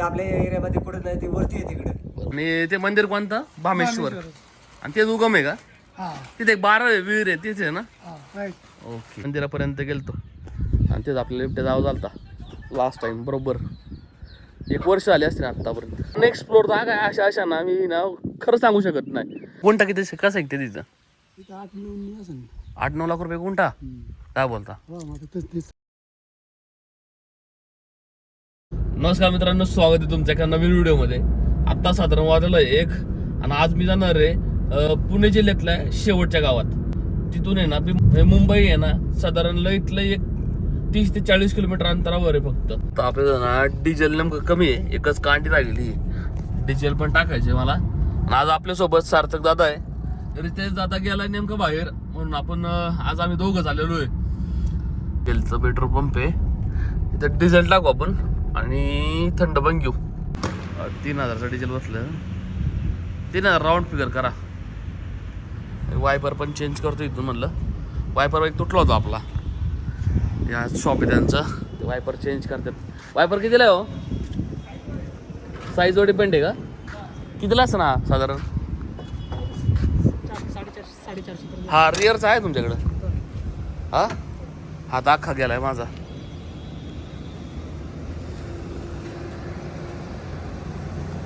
आपल्या एरियामध्ये कुठं नाही ती वरती आहे तिकडे. आणि ते मंदिर कोणतं? भामेश्वर. आणि तेच उगम आहे का? हा. तिथे एक बारा विहीर आहे तिथे आहे ना? हा राईट ओके. मंदिरापर्यंत गेलतो. आणि तेच आपल्याला बिबट्या जावं झालता. लास्ट टाइम बरोबर. एक वर्ष आले असते ना आत्तापर्यंत. एक्सप्लोर जागा आहे अशा अशा ना मी ना खरं सांगू शकत नाही. गुंठा किती कसं आहे ते तिथं? आठ नऊ असं. आठ नऊ लाख रुपये गुंठा काय बोलता? हो मग आता तेच तेच. नमस्कार मित्रांनो स्वागत आहे तुमच्या एका नवीन व्हिडिओमध्ये. आत्ता साधारण वाजलं एक आणि आज मी जाणार आहे पुणे जिल्ह्यातल्या शेवटच्या गावात. तिथून आहे ना मुंबई आहे ना साधारण लईतलं एक तीस ते चाळीस किलोमीटर अंतरावर आहे फक्त. तर आपल्याला ना डिझेल नेमकं कमी आहे एकच कांटी लागली. डिझेल पण टाकायचे मला. आणि आज आपल्यासोबत सार्थक दादा आहे. रितेश दादा गेला नेमकं बाहेर म्हणून आपण आज आम्ही दोघं झालेलो आहे. तेलचं पेट्रोल पंप आहे. इथं डिझेल टाकू आपण. आणि थंड पण घेऊ. तीन हजारचं डिझेल बसलं. तीन हजार राऊंड फिगर करा. वायपर पण चेंज करतो इथून म्हणलं. वायपर एक तुटला होता आपला. या शॉप आहे त्यांचं. ते वायपर चेंज करतात. वायपर कितीला आहे हो? साईजवर डिपेंड आहे का? कितीला असं ना साधारण? हा रिअरचा आहे तुमच्याकडं. हा? हा दाखा गेलाय माझा.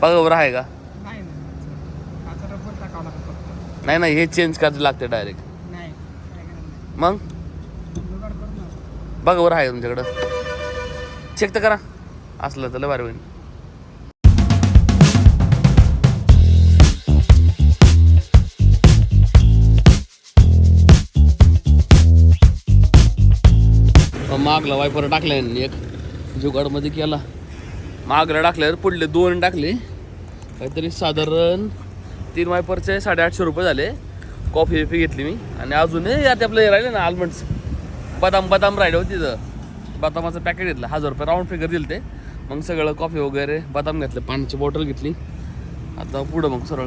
बघा बरं आहे का? नाही नाही आता रबर टाकावं लागत फक्त. नाही नाही हे चेंज करायला लागते डायरेक्ट नाही काय करणार नाही. मग? जुगाड करू ना. बघा बरं आहे तुमच्याकडं. चेक तर करा. असलं तर लय भारी होईल. मागला वायपर टाकलाय एक. जुगाडमध्ये केला. मागला टाकल्यावर पुढले दोन टाकले. काहीतरी साधारण तीन वायपरचे साडेआठशे रुपये झाले. कॉफी बिफी घेतली मी. आणि अजूनही यात आपलं हे राहिले ना आल्मंड्स बदाम बदाम राहिले होते तिथं. बदामाचं पॅकेट घेतलं. हजार रुपये राऊंड फिगर दिलं ते. मग सगळं कॉफी वगैरे बदाम घेतलं पाण्याची बॉटल घेतली. आता पुढं मग सरळ.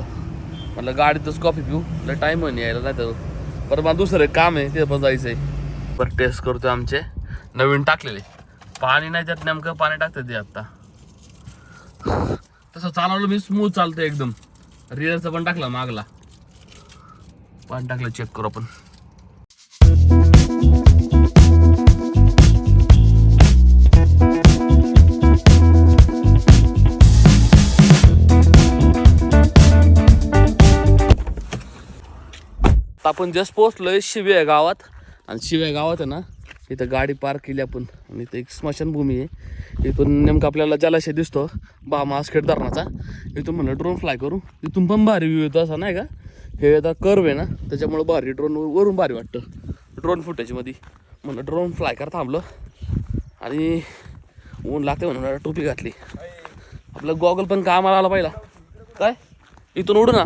म्हटलं गाडीतच कॉफी पिऊ. तर टाईम होईन यायला नाही तर. बरं मला दुसरं एक काम आहे तिथं पण जायचं आहे बरं टेस्ट करतो आमचे. नवीन टाकलेले. पाणी नाही त्यात नेमकं पाणी टाकतं ते आत्ता तसं चालवलं मी स्मूथ चालतं एकदम. रिअरचं पण टाकलं मागला. पण टाकलं चेक करू आपण. आपण जस्ट पोहोचलोय शिवे गावात. आणि शिवे गावात आहे ना इथं गाडी पार्क केली आपण. आणि इथं एक स्मशानभूमी आहे. इथून नेमकं आपल्याला जलाशय दिसतो. बामासखेड धरणाचा. इथून म्हणलं ड्रोन फ्लाय करू. इथून पण भारी व्ह्यू येतो असा नाही का? हे आता कर्व आहे ना त्याच्यामुळं भारी. ड्रोन वरून भारी वाटतं. ड्रोन फुटेजमध्ये म्हणलं ड्रोन फ्लाय करता थांबलं. आणि ऊन लागते म्हणून आता टोपी घातली. आपलं गॉगल पण कामाला आला पाहिला. काय? इथून उडू ना.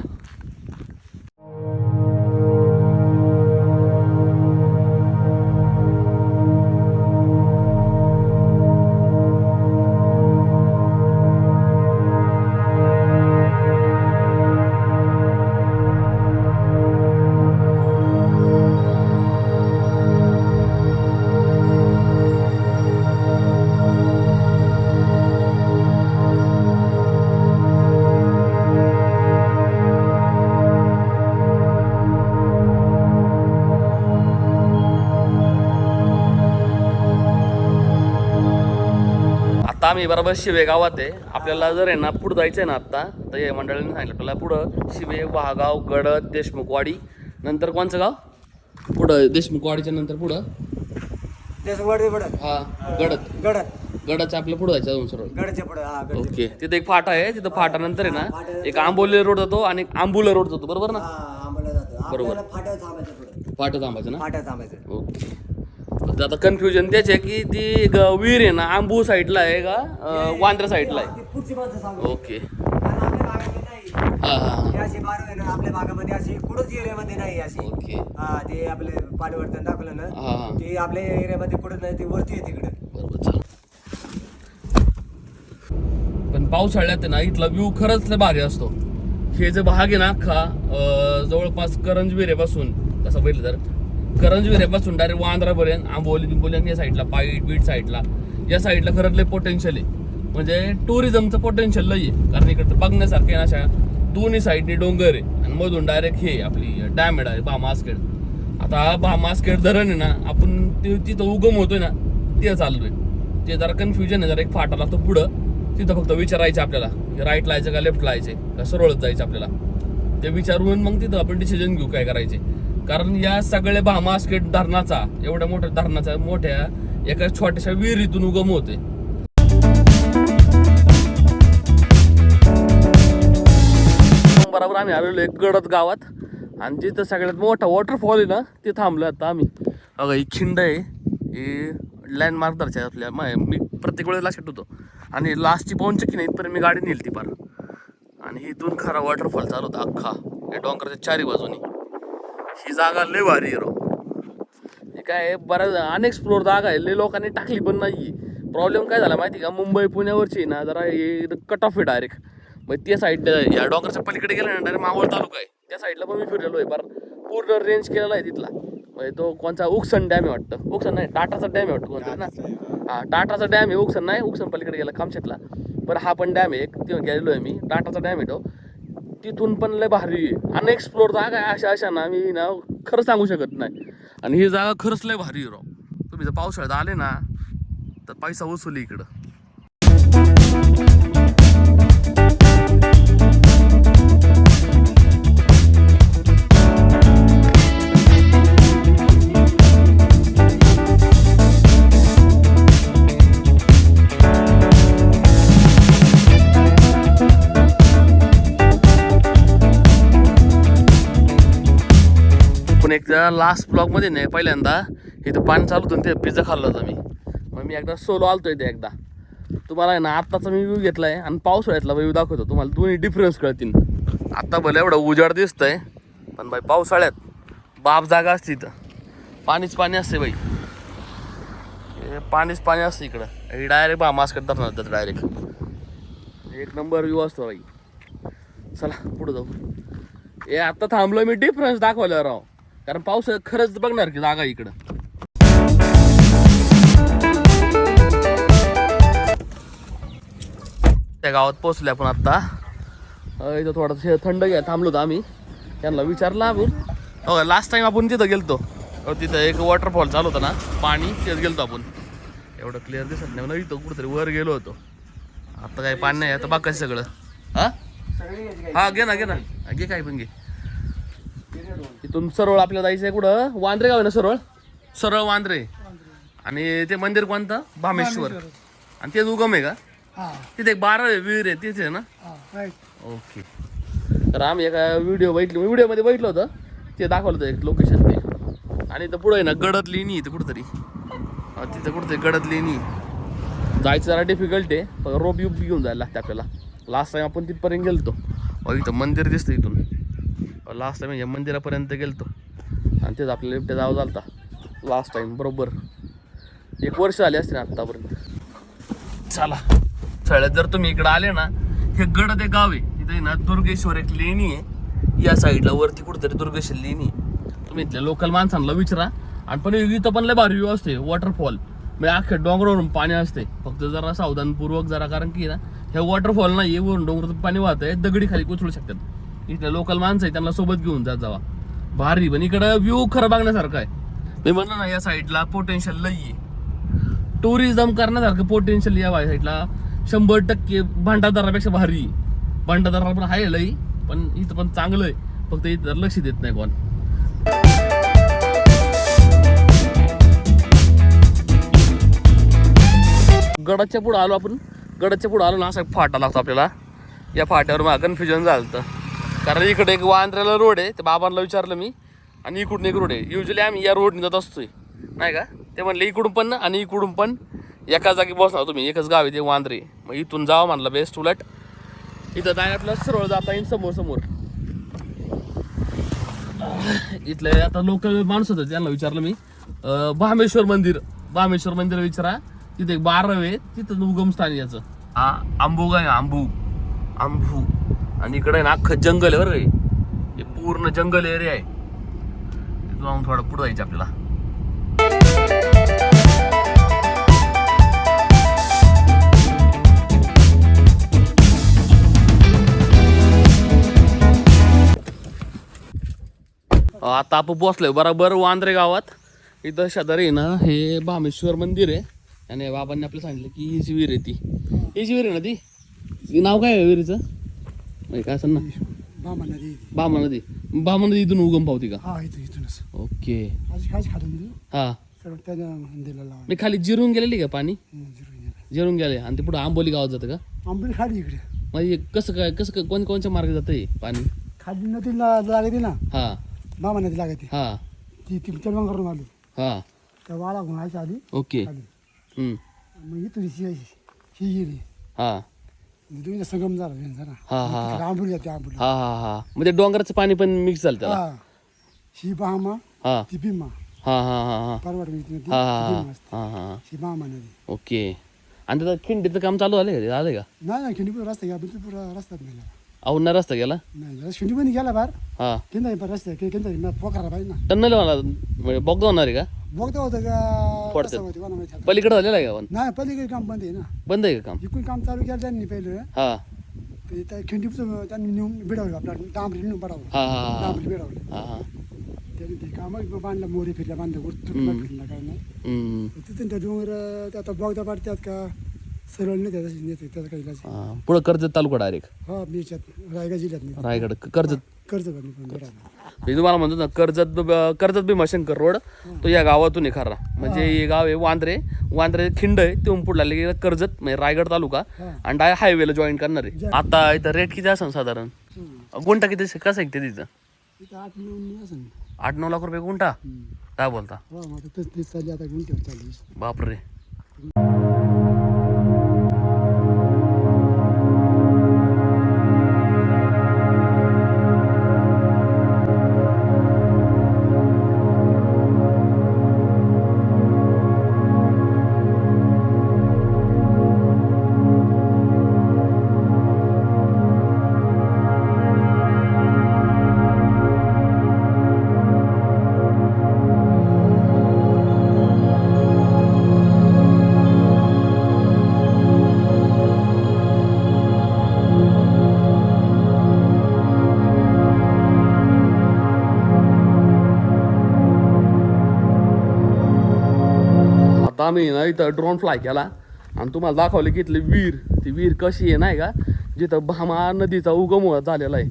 आम्ही बरोबर शिवे गावात आहे. आपल्याला जर आहे ना पुढं जायचं आहे ना आत्ता तर हे मंडळाने सांगितलं. आपल्याला पुढं शिवे वाघाव गडद देशमुखवाडी नंतर कोणचं गाव? पुढं देशमुखवाडीच्या नंतर पुढं? त्याचं वडे पडत हा गडद. गडत गडाच्या आपल्या पुढं जायचं अजून सरळ गडच्या पुढे हा गड ओके. तिथे एक फाटा आहे तिथं फाटा नंतर आहे ना एक आंबोली रोड जातो आणि एक आंबुला रोड जातो बरोबर ना? आपल्याला फाट्यावर थांबायचं पुढे. फाटा थांबायचं ना? फाट्यावर थांबायचं ओके. तर आता कन्फ्युजन त्याच आहे की ती ग- विहीर आहे ना आंबू साईडला आहे का? अं, वांद्रा साईडला आहे. ती पुढची माणसं सांगू. ओके. कारण आपल्या भागामध्ये नाही. हा हा अशी बारू आहे ना आपल्या भागामध्ये अशी कुठंच एरियामध्ये नाही अशी ओके. हा ते आपले दाखवलं ना हा हा. ते आपल्या एरियामध्ये नाही ते वरती आहे तिकडे. बरोबर चल. पण पावसाळ्यात आहे ना इथला व्ह्यू खरंच लय भारी असतो. हे जे भाग आहे ना अख्खा अं, जवळपास करंजविरेपासून तसं बघितलं तर. करंजविरेपासून डायरेक्ट वांद्रापर्यंत आंबोली बिंबोली आणि या साईडला पाईट बीट साईडला. या साईडला खरंच लय पोटेन्शियल आहे. म्हणजे टुरिझमचं पोटेन्शियल लई आहे. कारण इकडं बघण्यासारखे अशा दोन्ही साईडनी डोंगर आहे. आणि मधून डायरेक्ट हे आपली डॅम आहे भामासखेड. आता भामासखेड धरण आहे ना आपण ते- तिथं उगम होतोय ना ते चाललोय. ते जरा कन्फ्युजन आहे जरा एक फाटा लागतो पुढं. तिथं फक्त विचारायचं आपल्याला. राईट लायचं का लेफ्ट लायचे का सरळच जायचं आपल्याला? ते विचारून मग तिथं आपण डिसिजन घेऊ काय करायचे कारण या सगळ्या भामास्केट धरणाचा एवढ्या मोठ्या धरणाचा मोठ्या एका छोट्याशा विहिरीतून उगम होते. बरोबर आम्ही आलेलो एक गडद गावात. आणि जिथं सगळ्यात मोठा वॉटरफॉल आहे ना ते थांबलो आता आम्ही. अगं ही खिंड आहे. ही लँडमार्क दरच्या आपल्या. मी प्रत्येक वेळेस लक्षात होतो आणि लास्टची पाऊन की नाही इथपर्यंत मी गाडी नेली ती पार. आणि इथून खरा वॉटरफॉल चालू होता अख्खा. या डोंगराच्या चारी बाजूनी. ही जागा लय भारी आहे राव. हे काय आहे, बऱ्याच अनएक्सप्लोर जागा आहे लय लोकांनी टाकली पण नाही प्रॉब्लेम काय झाला माहिती का? मुंबई पुण्यावरची ना जरा हे कट ऑफ आहे डायरेक्ट मग त्या साईड या डोंगरच्या पलीकडे गेलं ना डायरेक्ट मावळ तालुका आहे. त्या साईडला पण मी फिरलेलो आहे बरं. पूर्ण रेंज केलेला आहे तिथला. म्हणजे तो कोणचा? उक्सन डॅम आहे वाटतं. उक्सन नाही टाटाचा डॅम आहे वाटतं कोणतरी ना? हा. टाटाचा डॅम आहे उक्सन नाही उक्सन पलीकडे गेला कामशेतला बरं हा पण डॅम आहे एक तिथं गेलेलो आहे मी. टाटाचा डॅम आहे तो. तिथून पण लय भारी आहे. अनएक्सप्लोर जागा आहे अशा अशा ना मी ना खरं सांगू शकत नाही. आणि ही जागा खरंच लय भारी आहे राव. तुम्ही जर पावसाळ्यात आले ना तर पैसा वसुली इकडं. पण लास्ट ब्लॉगमध्ये नाही पहिल्यांदा इथं पाणी चालू होतं ते पिझ्झा खाल्लं होतं मी. मग मी एकदा सोलो आलतो इथे एकदा. तुम्हाला आहे ना आत्ताचा मी व्ह्यू आहे आणि पावसाळ्यातला व्ह्यू दाखवतो तुम्हाला दोन्ही डिफरन्स कळतील. आत्ता भले एवढं उजाड दिसतंय पण बाई पावसाळ्यात बाप जागा असते इथं. पाणीच पाणी असते बाई पाणीच पाणी असतं इकडं. हे डायरेक्ट बा मास्क धरणार त्यात डायरेक्ट एक नंबर व्ह्यू असतो बाई चला पुढे जाऊ. हे आत्ता थांबलो मी डिफरन्स दाखवलं राव. कारण पाऊस खरंच बघणार की जागा इकडं. त्या गावात पोहोचले आपण आत्ता इथं थोडं थंड घ्या थांबलो होतो आम्ही. त्यांना विचारलं आपण हो लास्ट टाइम आपण तिथं गेलतो. तिथं एक वॉटरफॉल चालू होता ना पाणी तिथं गेलतो आपण. एवढं क्लिअर दिसत नाही इथं कुठंतरी वर गेलो होतो. आता काही पाणी नाही आता बाकी सगळं. हा? हा घे ना घे ना. घे काय पण घे. इथून सरळ आपल्याला जायचं आहे कुठं? वांद्रे गाव आहे ना सरळ? सरळ वांद्रे. आणि ते मंदिर कोणतं? भामेश्वर. आणि तेच उगम आहे का? हा. तिथे एक बारा विहीर आहे तिथे ना? ओके. तर आम्ही एका व्हिडिओ बघितलो. व्हिडिओमध्ये बघितलं होतं. ते दाखवलं होतं एक लोकेशन ते. आणि इथं पुढं आहे ना गडद लेणी इथं कुठंतरी. हा, तिथं कुठंतरी गडद लेणी जायचं जरा डिफिकल्ट आहे. पण रोप युप घेऊन जायला लागते आपल्याला. लास्ट टाइम आपण तिथपर्यंत गेलतो. अहो इथं मंदिर दिसतं इथून. लास्ट टाइम या मंदिरापर्यंत गेलतो. आणि तेच आपल्याला लिफ्ट जावं झालता. लास्ट टाईम बरोबर. एक वर्ष आले असते ना आत्तापर्यंत. चला चला जर तुम्ही इकडं आले ना हे गड ते गाव आहे. तिथे ना दुर्गेश्वर एक लेणी आहे. या साईडला वरती कुठेतरी दुर्गेश्वर लेणी आहे. तुम्ही इथल्या लोकल माणसांना विचारा. आणि पण इथं पण लय भारी व्यू असते. वॉटरफॉल म्हणजे अख्ख्या डोंगरावरून पाणी असते. फक्त जरा सावधानपूर्वक जरा कारण की ना हे वॉटरफॉल नाही वरून डोंगरातून पाणी वाहत आहे दगडी खाली कोसळू शकतात. इथं लोकल माणसं आहे त्यांना सोबत घेऊन जात जावा. भारी पण इकडं व्ह्यू खरं बघण्यासारखं आहे. मी म्हणलं ना या साईडला पोटेन्शियल लई आहे. टुरिझम करण्यासारखं पोटेन्शियल या साईडला शंभर टक्के भांडारदारापेक्षा भारी भांडारदाराला पण आहे लई पण इथं पण चांगलं आहे. फक्त इथं लक्ष देत नाही कोण. गडाच्या पुढं आलो आपण. गडाच्या पुढं आलो ना असा एक फाटा लागतो आपल्याला. या फाट्यावर मला कन्फ्युजन झालं होतं. कारण इकडे एक वांद्र्याला रोड आहे ते बाबांना विचारलं मी आणि इकडून एक रोड आहे. युजली आम्ही या रोडने जात असतोय. नाही का? ते म्हणले इकडून पण आणि इकडून पण एका जागी बसणार तुम्ही. एकच गाव आहे ते वांद्रे. मग इथून जावं म्हणलं बेस्ट उलट. इथं जाय सरळ जाता येईल समोर समोर इथले आता लोकल माणूस होते त्यांना विचारलं मी. बामेश्वर भामेश्वर मंदिर. भामेश्वर मंदिर विचारा. तिथे एक बारव आहे तिथं उगमस्थान याचं. हा आंबू काय आंबू. आंबू. आणि इकडे ना अख्खं जंगल आहे बरं हे. पूर्ण जंगल एरिया आहे. तिथून जाऊन थोडं पुढं जायचं आपल्याला. आता आपण पोचलोय बराबर वांद्रे गावात. इथं आहे ना हे भामेश्वर मंदिर आहे. आणि बाबांनी आपल्याला सांगितलं की हीच विहीर आहे ती. हीच विहीर आहे ना ती नाव काय आहे विहिरीचं? म्हणजे काय असं ना? बामा नदी बामा नदी. बामा नदी इथून उगम पावती का? हा इथूनच. ओके. आज खास खाली गेलो. हा. तर खाली जिरून गेलेली का पाणी? जिरून गेला. आणि ते पुढे आंबोली गावात जातं का? आंबोली खाली इकडे. म्हणजे कसं काय कसं काय कोण कोणच्या मार्गे जातं हे पाणी? खाली नदीला लागते ना. हा. बामा नदी लागते. हा. ती ती करून आलो. हा. त्या वाळा घुणायची आली ओके. मग इथून ही ही गेली. हा. दोन्ही संगम झाला जरा हा, हा. तिकडे आंबोली जाते आंबोली. हा हा हा. म्हणजे डोंगराचं पाणी पण मिक्स झालं त्याला? हा. ही बामा हा. ती भीमा. हा हा हा हा. परवाड नदी हा ती हा. भीमा असते. हा हा ही. बामा नदी. ओके. आणि त्याचं खिंडीचं काम चालू झालं का? झालं का? नाही नाही खिंडी रस्ता घ्या बिलकुल नाही गेला. औंढा रस्ता गेला? नाही जरा खिंडी पण गेला बाहेर. हा. पण रस्ता केंदा पोकारा पाहिजे ना. टन्नल मला म्हणजे बघ होणार आहे का? बघता होतं का पडतं. कसं होतं कोणा माहिती आता. पलीकडे झालेलं आहे का पण? नाही पलीकडे काम बंद आहे ना. बंद आहे का काम? इकडून काम चालू केलं त्यांनी पहिलं. हा. ते त्या खिंडीचं त्यांनी नेऊन बिडवलं आपल्या डांबरी नेऊन बडवलं हा हा हा. डांबरी बिडवलं. हा हा. त्यांनी ते काम बांधलं मोरी फिरल्या बांधलं तुटला फिरला काय नाही. हम्म. तिथून त्या डोंगर ते आता बघता पाडतात का? सरळ नाही त्याचा नेते त्याचा काही इलाज हा. पुढं कर्जत तालुका डायरेक्ट हा बीच्यात रायगड जिल्ह्यात नाही रायगड कर्जत कर्ज बेडाला मी तुम्हाला म्हणतो ना कर्जत ब- कर्जत भीमाशंकर रोड तो या गावातून आहे खरा म्हणजे हे. गाव आहे वांद्रे. वांद्रे खिंड आहे तिथून पुढे लागले की कर्जत म्हणजे रायगड तालुका. आणि डाय हायवेला जॉईन करणार आहे. आता इथं रेट किती असेल साधारण. गुंठा किती कसं आहे ते तिथं? इथं आठ नऊ असं आठ नऊ लाख रुपये गुंठा? काय बोलता? हो मग आता तेच तेच चालली आता गुंठ्यावर चालली. बापरे. आता आम्ही ना इथं ड्रोन फ्लाय केला. आणि तुम्हाला दाखवले की इथली विहीर ती विहीर कशी आहे नाही का? जिथं भामा नदीचा उगम झालेला आहे.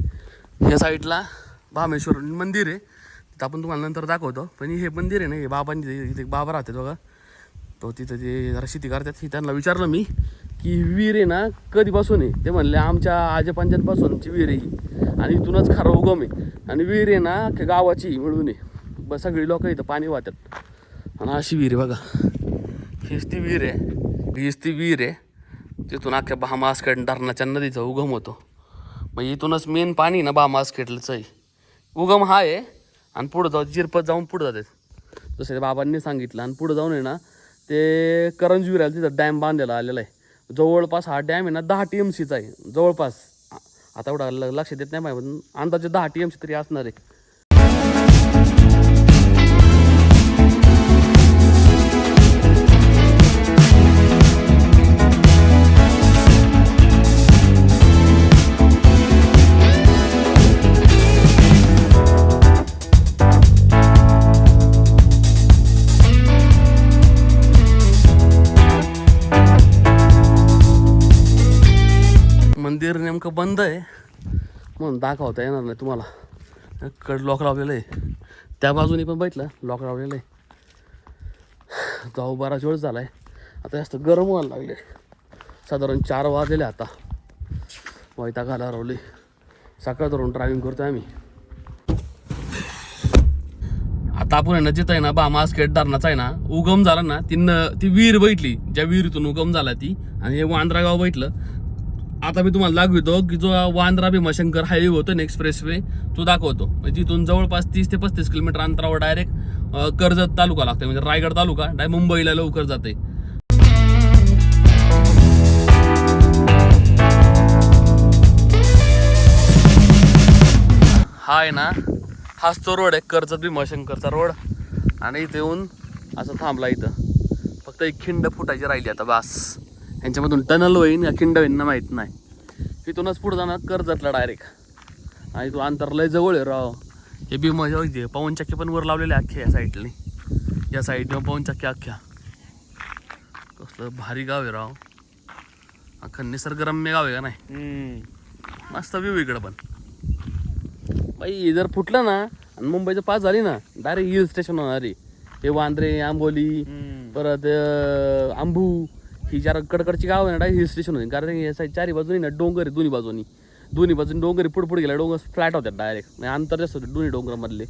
या साईडला भामेश्वर मंदिर आहे. तिथं आपण तुम्हाला नंतर दाखवतो. पण हे मंदिर आहे ना हे बाबांनी ते- इथे एक बाबा राहतात बघा. तो तिथं ते जरा शेती करतात हे त्यांना विचारलं मी की विहीर आहे ना कधीपासून आहे? ते म्हणले आमच्या आजोपंजांपासूनची विहीर आहे आणि इथूनच खरा उगम आहे. आणि विहीर आहे ना गावाची मिळून आहे. ब सगळी लोक इथं पाणी वाहतात. आणि अशी विहीर आहे बघा. हीच ती विहीर आहे. हीच ती विहीर आहे. तिथून अख्ख्या बहामासखेड धरणाच्या नदीचा उगम होतो. मग इथूनच मेन पाणी ना बहामासखेडलंच आहे. उगम हा आहे आणि पुढं जाऊ जिरपत जाऊन पुढं जाते जसं बाबांनी सांगितलं आणि पुढं जाऊन आहे ना ते करंजविराला तिथं डॅम बांधलेला आलेला आहे. जवळपास हा डॅम आहे ना दहा टी एम सीचा आहे. जवळपास आता एवढा ल- लक्षात येत नाही पण अंदाजे दहा टी एम सी तरी असणार आहे. नेमकं बंद आहे. म्हणून दाखवता येणार नाही तुम्हाला. कड लॉक लावलेलं आहे. त्या बाजूने पण बघितलं लॉक लावलेलं आहे. जाऊ बराच वेळ झाला आहे आता जास्त गरम व्हायला लागले. साधारण चार वाजलेले आता. वैता घाला रावले सकाळ धरून ड्रायव्हिंग करतोय आम्ही. आता आपण आहे ना जिथं आहे ना बामासखेड धरणाचा आहे ना उगम झाला ना ती न ती विहीर बैठली ज्या विहिरीतून उगम झाला ती. आणि हे वांद्रा गाव बैठलं आता मी तुम्हाला दाखवतो की जो वांद्रा भीमाशंकर हायवे होतो ना एक्सप्रेस वे तो दाखवतो. म्हणजे तिथून जवळपास तीस ते पस्तीस किलोमीटर अंतरावर डायरेक्ट कर्जत तालुका लागतो म्हणजे रायगड तालुका डायरेक्ट मुंबईला लवकर जाते हा आहे ना हाच तो रोड आहे कर्जत भीमाशंकरचा रोड आणि इथे येऊन असं थांबला इथं. फक्त एक खिंड फुटायची राहिली आता बास. यांच्यामधून टनल होईन या खिंड होईन ना माहीत नाही. इथूनच पुढे जाणार कर्जतला डायरेक्ट आणि तो अंतर लय जवळ आहे राव. हे बी मजा होती. पवन चक्की पण वर लावलेले अख्खे या साईडने या साईडने पवन चक्की अख्ख्या. कसलं भारी गाव आहे राव. अख्खं निसर्गरम्य गाव आहे का नाही? मस्त व्ह्यू इकडं पण. बाई जर फुटलं ना आणि मुंबईचं पास झाली ना डायरेक्ट हिल स्टेशन होणार आहे. हे वांद्रे आंबोली परत आंबू. ही चार कडकडची गाव आहे ना हिल स्टेशन होते कारण या साईड चारी बाजूनी ना डोंगर आहे दोन्ही बाजूनी. दोन्ही बाजूनी डोंगर आहे, पुढे पुढे गेला डोंगर फ्लॅट होत्या डायरेक्ट म्हणजे अंतर जास्त होतं दोन्ही डोंगरामधले.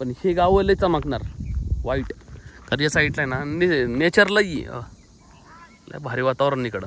पण हे गाव लय चमकणार. वाईट कारण या साईडला आहे ना ने नेचरलाही लय भारी वातावरण इकडं.